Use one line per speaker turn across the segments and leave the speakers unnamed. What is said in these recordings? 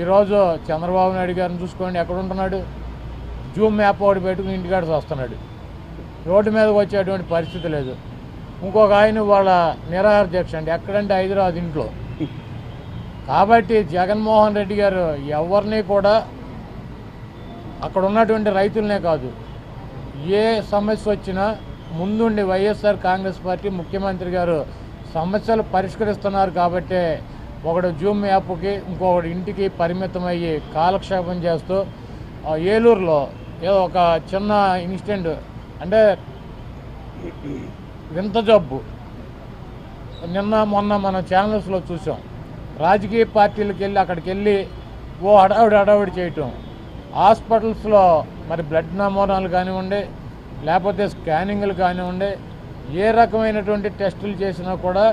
ఈరోజు చంద్రబాబు నాయుడు గారిని చూసుకోండి ఎక్కడ ఉంటున్నాడు జూమ్ మ్యాప్ ఒకటి పెట్టుకుని ఇంటికాడ వస్తున్నాడు రోడ్డు మీదకి వచ్చేటువంటి పరిస్థితి లేదు. ఇంకొక ఆయన వాళ్ళ నిరాహార దీక్ష అండి. ఎక్కడంటే హైదరాబాద్ ఇంట్లో. కాబట్టి జగన్మోహన్ రెడ్డి గారు ఎవరిని కూడా అక్కడ ఉన్నటువంటి రైతులనే కాదు ఏ సమస్య వచ్చినా ముందుండి వైఎస్ఆర్ కాంగ్రెస్ పార్టీ ముఖ్యమంత్రి గారు సమస్యలు పరిష్కరిస్తున్నారు కాబట్టే ఒకడు జూమ్ యాప్కి ఇంకొకటి ఇంటికి పరిమితమయ్యి కాలక్షేపం చేస్తూ ఏలూరులో ఏదో ఒక చిన్న ఇన్సిడెంట్ అంటే వింత జబ్బు. నిన్న మొన్న మన ఛానల్స్లో చూసాం. రాజకీయ పార్టీలకు వెళ్ళి అక్కడికి వెళ్ళి ఓ హడావిడి హడావిడి చేయటం. హాస్పిటల్స్లో మరి బ్లడ్ నమూనాలు కానివ్వండి లేకపోతే స్కానింగ్లు కానివ్వండి ఏ రకమైనటువంటి టెస్టులు చేసినా కూడా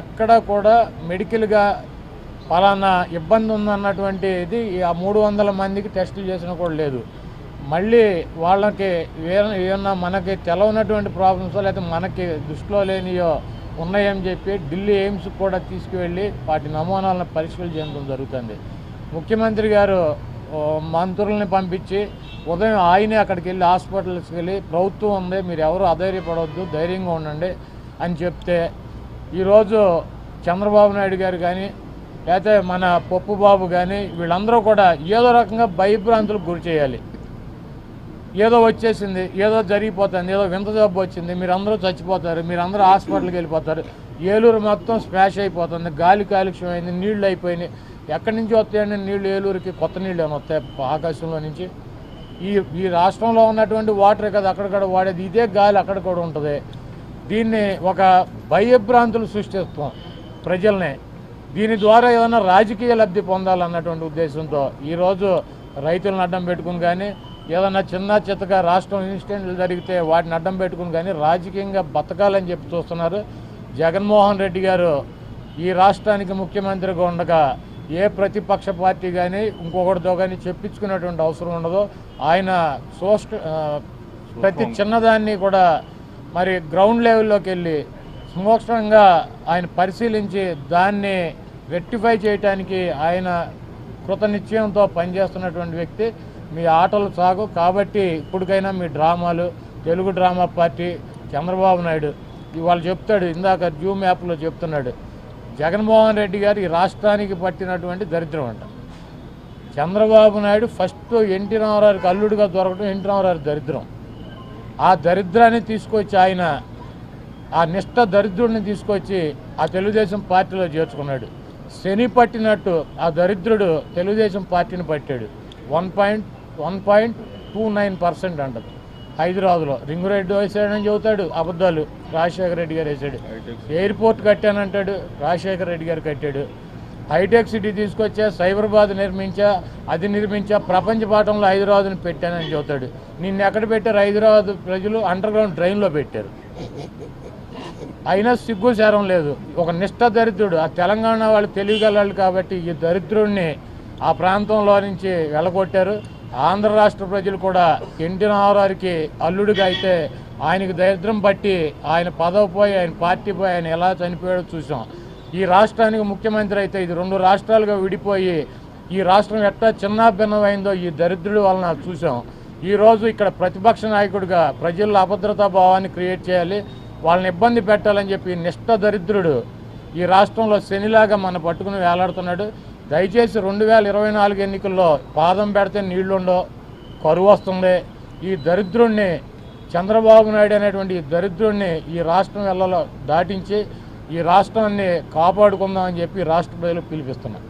ఎక్కడ కూడా మెడికల్గా పలానా ఇబ్బంది ఉందన్నటువంటిది ఆ మూడు వందల మందికి టెస్టులు చేసినా కూడా లేదు. మళ్ళీ వాళ్ళకి ఏమన్నా మనకి తెలవనటువంటి ప్రాబ్లమ్స్ లేకపోతే మనకి దృష్టిలో లేనియో ఉన్నాయని చెప్పి ఢిల్లీ ఎయిమ్స్కి కూడా తీసుకువెళ్ళి వాటి నమూనాలను పరిశీలన చేయడం జరుగుతుంది. ముఖ్యమంత్రి గారు మంత్రులని మంత్రుల్ని పంపించి ఉదయం ఆయనే అక్కడికి వెళ్ళి హాస్పిటల్స్కి వెళ్ళి ప్రభుత్వం ఉంది మీరు ఎవరు అధైర్యపడవద్దు ధైర్యంగా ఉండండి అని చెప్తే ఈరోజు చంద్రబాబు నాయుడు గారు కానీ లేకపోతే మన పప్పు బాబు కానీ వీళ్ళందరూ కూడా ఏదో రకంగా భయభ్రాంతులకు గురి చేయాలి. ఏదో వచ్చేసింది ఏదో జరిగిపోతుంది ఏదో వింత జబ్బు వచ్చింది మీరు అందరూ చచ్చిపోతారు మీరు అందరూ హాస్పిటల్కి వెళ్ళిపోతారు. ఏలూరు మొత్తం స్మాష్ అయిపోతుంది గాలి కాలుష్యం అయింది నీళ్ళు అయిపోయినాయి. ఎక్కడి నుంచి వస్తాయండి నీళ్ళు? ఏలూరుకి కొత్త నీళ్ళు ఏమైనా వస్తాయి? ఆకాశంలో నుంచి. ఈ ఈ రాష్ట్రంలో ఉన్నటువంటి వాటర్ కదా అక్కడక్కడ వాడేది ఇదే గాలి అక్కడ కూడా ఉంటుంది. దీన్ని ఒక భయభ్రాంతులు సృష్టిస్తాం ప్రజల్ని. దీని ద్వారా ఏదైనా రాజకీయ లబ్ధి పొందాలన్నటువంటి ఉద్దేశంతో ఈరోజు రైతులను అడ్డం పెట్టుకుని కానీ ఏదైనా చిన్న చిత్తగా రాష్ట్రం ఇన్సిడెంట్లు జరిగితే వాటిని అడ్డం పెట్టుకుని కానీ రాజకీయంగా బతకాలని చెప్పి చూస్తున్నారు. జగన్మోహన్ రెడ్డి గారు ఈ రాష్ట్రానికి ముఖ్యమంత్రిగా ఉండగా ఏ ప్రతిపక్ష పార్టీ కానీ ఇంకొకటితో కానీ చెప్పించుకునేటువంటి అవసరం ఉండదు. ఆయన సోస్ట్ ప్రతి చిన్నదాన్ని కూడా మరి గ్రౌండ్ లెవెల్లోకి వెళ్ళి సూక్ష్మంగా ఆయన పరిశీలించి దాన్ని రెక్టిఫై చేయడానికి ఆయన కృతనిశ్చయంతో పనిచేస్తున్నటువంటి వ్యక్తి. మీ ఆటలు సాగు. కాబట్టి ఇప్పటికైనా మీ డ్రామాలు తెలుగు డ్రామా పార్టీ చంద్రబాబు నాయుడు ఇవాళ చెప్తాడు. ఇందాక జూమ్ యాప్లో చెప్తున్నాడు. జగన్మోహన్ రెడ్డి గారు ఈ రాష్ట్రానికి పట్టినటువంటి దరిద్రం అంట. చంద్రబాబు నాయుడు ఫస్ట్ ఎన్టీ రామారావుకి అల్లుడిగా దొరకడం ఎన్టీ రామారావు దరిద్రం. ఆ దరిద్రాన్ని తీసుకొచ్చి ఆయన ఆ నిష్ట దరిద్రుడిని తీసుకొచ్చి ఆ తెలుగుదేశం పార్టీలో చేర్చుకున్నాడు. శని పట్టినట్టు ఆ దరిద్రుడు తెలుగుదేశం పార్టీని పట్టాడు. One point one point two nine percent అంటది. హైదరాబాద్లో రింగు రెడ్డి వేసాడని చెబుతాడు అబద్ధాలు రాజశేఖర రెడ్డి గారు వేసాడు. ఎయిర్పోర్ట్ కట్టానంటాడు రాజశేఖర రెడ్డి గారు కట్టాడు. హైటెక్ సిటీ తీసుకొచ్చా సైబరాబాద్ నిర్మించా అది నిర్మించా ప్రపంచ పాఠంలో హైదరాబాద్ని పెట్టానని చెబుతాడు. నిన్ను ఎక్కడ పెట్టారు? హైదరాబాద్ ప్రజలు అండర్ గ్రౌండ్ ట్రైన్లో పెట్టారు. అయినా సిగ్గు శారం లేదు. ఒక నిష్ఠ దరిద్రుడు ఆ తెలంగాణ వాళ్ళు తెలియగలరు కాబట్టి ఈ దరిద్రుడిని ఆ ప్రాంతంలో నుంచి వెళ్ళగొట్టారు. ఆంధ్ర రాష్ట్ర ప్రజలు కూడా ఎన్టీ రామారావుకి అల్లుడిగా అయితే ఆయనకి దరిద్రం పట్టి ఆయన పదవి పోయి ఆయన పార్టీ పోయి ఆయన ఎలా చనిపోయాడో చూసాం ఈ రాష్ట్రానికి ముఖ్యమంత్రి అయితే ఇది రెండు రాష్ట్రాలుగా విడిపోయి ఈ రాష్ట్రం ఎట్లా చిన్నాభిన్నమైందో ఈ దరిద్రుడి వలన చూసాం ఈరోజు ఇక్కడ ప్రతిపక్ష నాయకుడిగా ప్రజల్లో అభద్రతా భావాన్ని క్రియేట్ చేయాలి. వాళ్ళని ఇబ్బంది పెట్టాలని చెప్పి నిష్ఠ దరిద్రుడు ఈ రాష్ట్రంలో శనిలాగా మన పట్టుకుని వేలాడుతున్నాడు. దయచేసి రెండు వేల ఇరవై నాలుగు ఎన్నికల్లో పాదం పెడితే నీళ్ళుండో కరువు వస్తుంది. ఈ దరిద్రుణ్ణి చంద్రబాబు నాయుడు అనేటువంటి ఈ దరిద్రుణ్ణి ఈ రాష్ట్రం వెళ్ళలో దాటించి ఈ రాష్ట్రాన్ని కాపాడుకుందామని చెప్పి రాష్ట్ర ప్రజలు పిలిపిస్తున్నారు